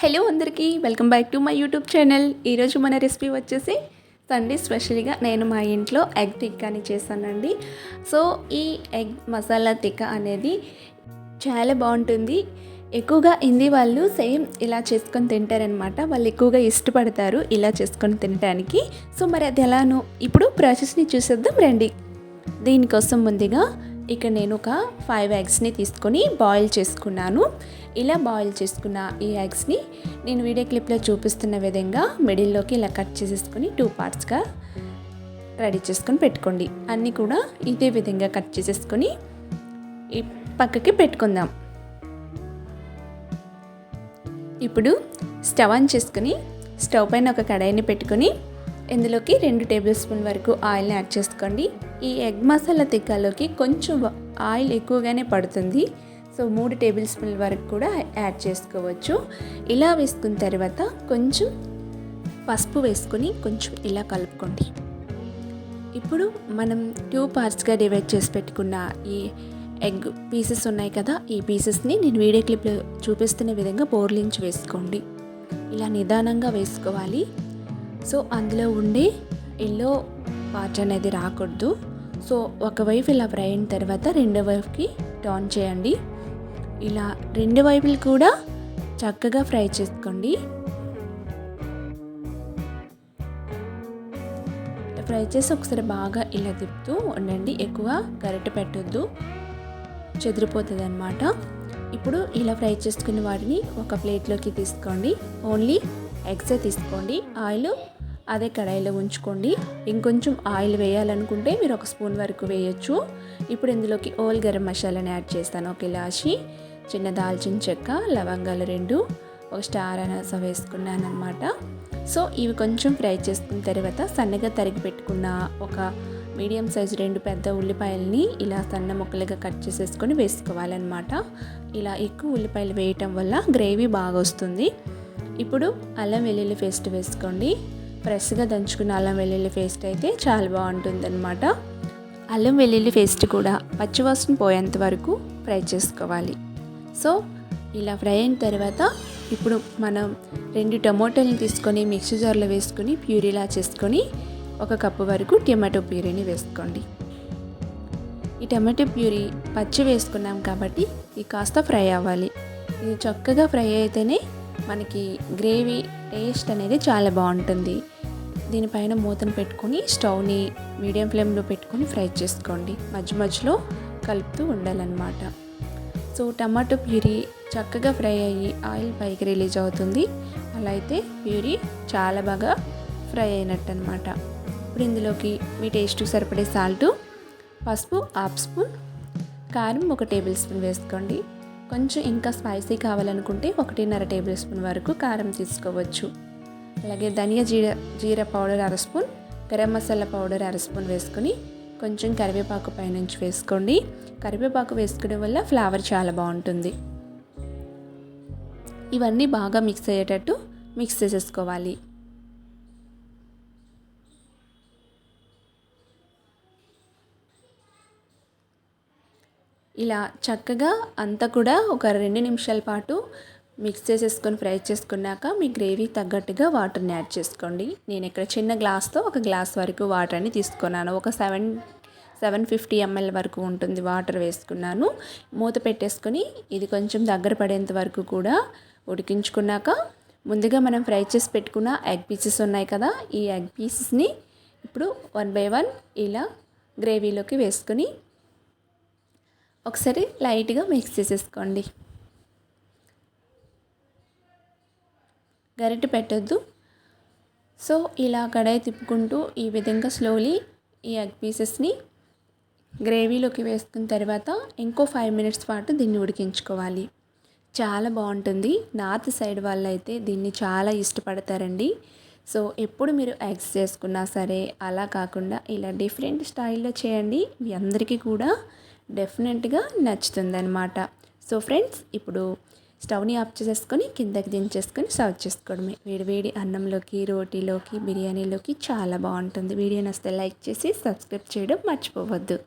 Hello అందరికీ welcome back to my YouTube channel. ఈరోజు మన రెసిపీ వచ్చేసి సండే స్పెషల్గా నేను మా ఇంట్లో ఎగ్ టిక్కాని చేశానండి. సో ఈ ఎగ్ మసాలా టిక్కా అనేది చాలా బాగుంటుంది. ఎక్కువగా హిందీ వాళ్ళు సేమ్ ఇలా చేసుకొని తింటారనమాట వాళ్ళు ఎక్కువగా ఇష్టపడతారు ఇలా చేసుకొని తినడానికి సో మరి అది ఎలానో ఇప్పుడు ప్రాసెస్ని చూసేద్దాం రండి. దీనికోసం ముందుగా ఇక్కడ నేను ఒక ఫైవ్ ఎగ్స్ని తీసుకొని బాయిల్ చేసుకున్నాను. ఇలా బాయిల్ చేసుకున్న ఈ ఎగ్స్ని నేను వీడియో క్లిప్లో చూపిస్తున్న విధంగా మిడిల్లోకి ఇలా కట్ చేసేసుకొని టూ పార్ట్స్గా రెడీ చేసుకొని పెట్టుకోండి. అన్నీ కూడా ఇదే విధంగా కట్ చేసేసుకొని ఈ పక్కకి పెట్టుకుందాం. ఇప్పుడు స్టవ్ ఆన్ చేసుకుని స్టవ్ పైన ఒక కడాయిని పెట్టుకొని ఇందులోకి రెండు టేబుల్ స్పూన్ వరకు ఆయిల్ని యాడ్ చేసుకోండి. ఈ ఎగ్ మసాలా తిక్కాలోకి కొంచెం ఆయిల్ ఎక్కువగానే పడుతుంది. సో మూడు టేబుల్ స్పూన్ల వరకు కూడా యాడ్ చేసుకోవచ్చు. ఇలా వేసుకున్న తర్వాత కొంచెం పసుపు వేసుకొని కొంచెం ఇలా కలుపుకోండి. ఇప్పుడు మనం టూ పార్ట్స్గా డివైడ్ చేసి పెట్టుకున్న ఈ ఎగ్ పీసెస్ ఉన్నాయి కదా ఈ పీసెస్ని నేను వీడియో క్లిప్లో చూపిస్తున్న విధంగా బోర్లించి వేసుకోండి. ఇలా నిదానంగా వేసుకోవాలి. సో అందులో ఉండే ఎల్లో పార్ట్ అనేది రాకూడదు. సో ఒకవైపు ఇలా ఫ్రై అయిన తర్వాత రెండో వైపుకి టర్న్ చేయండి. ఇలా రెండు వైపులు కూడా చక్కగా ఫ్రై చేసుకోండి. ఫ్రై చేసి ఒకసారి బాగా ఇలా తిప్పుతూ ఉండండి. ఎక్కువ గరిటె పెట్టొద్దు. చెదిరిపోతుంది అనమాట ఇప్పుడు ఇలా ఫ్రై చేసుకున్న వాటిని ఒక ప్లేట్లోకి తీసుకోండి. ఓన్లీ ఎగ్సే తీసుకోండి. ఆయిల్ అదే కడాయిలో ఉంచుకోండి. ఇంకొంచెం ఆయిల్ వేయాలనుకుంటే మీరు ఒక స్పూన్ వరకు వేయచ్చు. ఇప్పుడు ఇందులోకి ఓల్ గరం మసాలాని యాడ్ చేస్తాను. ఒక ఇలాచి చిన్న దాల్చిన చెక్క లవంగాలు రెండు ఒక స్టార్ అనస వేసుకున్నాను అనమాట సో ఇవి కొంచెం ఫ్రై చేసుకున్న తర్వాత సన్నగా తరిగి పెట్టుకున్న ఒక మీడియం సైజు రెండు పెద్ద ఉల్లిపాయలని ఇలా సన్న ముక్కలుగా కట్ చేసేసుకొని వేసుకోవాలన్నమాట. ఇలా ఎక్కువ ఉల్లిపాయలు వేయటం వల్ల గ్రేవీ బాగా వస్తుంది. ఇప్పుడు అల్లం వెల్లుల్లి పేస్ట్ వేసుకోండి. ఫ్రెష్గా దంచుకున్న అల్లం వెల్లుల్లి పేస్ట్ అయితే చాలా బాగుంటుందన్నమాట. అల్లం వెల్లుల్లి పేస్ట్ కూడా పచ్చివాసన పోయేంత వరకు ఫ్రై చేసుకోవాలి. సో ఇలా ఫ్రై అయిన తర్వాత ఇప్పుడు మనం రెండు టమోటాలను తీసుకొని మిక్సీ జార్లో వేసుకొని ప్యూరీలా చేసుకొని ఒక కప్పు వరకు టమాటో ప్యూరీని వేసుకోండి. ఈ టమాటో ప్యూరీ పచ్చి వేసుకున్నాం కాబట్టి ఇది కాస్త ఫ్రై అవ్వాలి. ఇది చక్కగా ఫ్రై అయితేనే మనకి గ్రేవీ టేస్ట్ అనేది చాలా బాగుంటుంది. దీనిపైన మూతను పెట్టుకొని స్టవ్ని మీడియం ఫ్లేమ్లో పెట్టుకొని ఫ్రై చేసుకోండి. మధ్య మధ్యలో కలుపుతూ ఉండాలన్నమాట. సో టమాటో ప్యూరీ చక్కగా ఫ్రై అయ్యి ఆయిల్ పైకి రిలీజ్ అవుతుంది. అలా అయితే ప్యూరీ చాలా బాగా ఫ్రై అయినట్టు అనమాట ఇప్పుడు ఇందులోకి మీ టేస్ట్ సరిపడే సాల్టు పసుపు హాఫ్ స్పూన్ కారం ఒక టేబుల్ స్పూన్ వేసుకోండి. కొంచెం ఇంకా స్పైసీ కావాలనుకుంటే ఒకటిన్నర టేబుల్ స్పూన్ వరకు కారం తీసుకోవచ్చు. అలాగే ధనియా జీర జీర పౌడర్ అర స్పూన్ గరం మసాలా పౌడర్ అర స్పూన్ వేసుకొని కొంచెం కరివేపాకు పైనుంచి వేసుకోండి. కరివేపాకు వేసుకోవడం వల్ల ఫ్లేవర్ చాలా బాగుంటుంది. ఇవన్నీ బాగా మిక్స్ అయ్యేటట్టు మిక్స్ చేసేసుకోవాలి. ఇలా చక్కగా అంతా కూడా ఒక రెండు నిమిషాల పాటు మిక్స్ చేసేసుకొని ఫ్రై చేసుకున్నాక మీ గ్రేవీ తగ్గట్టుగా వాటర్ని యాడ్ చేసుకోండి. నేను ఇక్కడ చిన్న గ్లాస్తో ఒక గ్లాస్ వరకు వాటర్ని తీసుకున్నాను. ఒక సెవెన్ సెవెన్ ఫిఫ్టీ ఎంఎల్ వరకు ఉంటుంది వాటర్ వేసుకున్నాను. మూత పెట్టేసుకొని ఇది కొంచెం దగ్గర పడేంత వరకు కూడా ఉడికించుకున్నాక ముందుగా మనం ఫ్రై చేసి పెట్టుకున్న ఎగ్ పీసెస్ ఉన్నాయి కదా ఈ ఎగ్ పీసెస్ని ఇప్పుడు వన్ బై వన్ ఇలా గ్రేవీలోకి వేసుకొని ఒకసారి లైట్గా మిక్స్ చేసేసుకోండి. గరిటె పెట్టద్దు. సో ఇలా కడాయి తిప్పుకుంటూ ఈ విధంగా స్లోలీ ఈ ఎగ్ పీసెస్ని గ్రేవీలోకి వేసుకున్న తర్వాత ఇంకో ఫైవ్ మినిట్స్ పాటు దీన్ని ఉడికించుకోవాలి. చాలా బాగుంటుంది. నార్త్ సైడ్ వాళ్ళు అయితే దీన్ని చాలా ఇష్టపడతారండి. సో ఎప్పుడు మీరు ఎగ్స్ చేసుకున్నా సరే అలా కాకుండా ఇలా డిఫరెంట్ స్టైల్లో చేయండి. మీ అందరికీ కూడా డెఫినెట్గా నచ్చుతుంది అనమాట సో ఫ్రెండ్స్ ఇప్పుడు స్టవ్ని ఆఫ్ చేసేసుకొని కిందకి దించేసుకొని సర్వ్ చేసుకోవడమే. వేడి వేడి అన్నంలోకి రోటీలోకి బిర్యానీలోకి చాలా బాగుంటుంది. వీడియో నస్తే లైక్ చేసి సబ్స్క్రైబ్ చేయడం మర్చిపోవద్దు.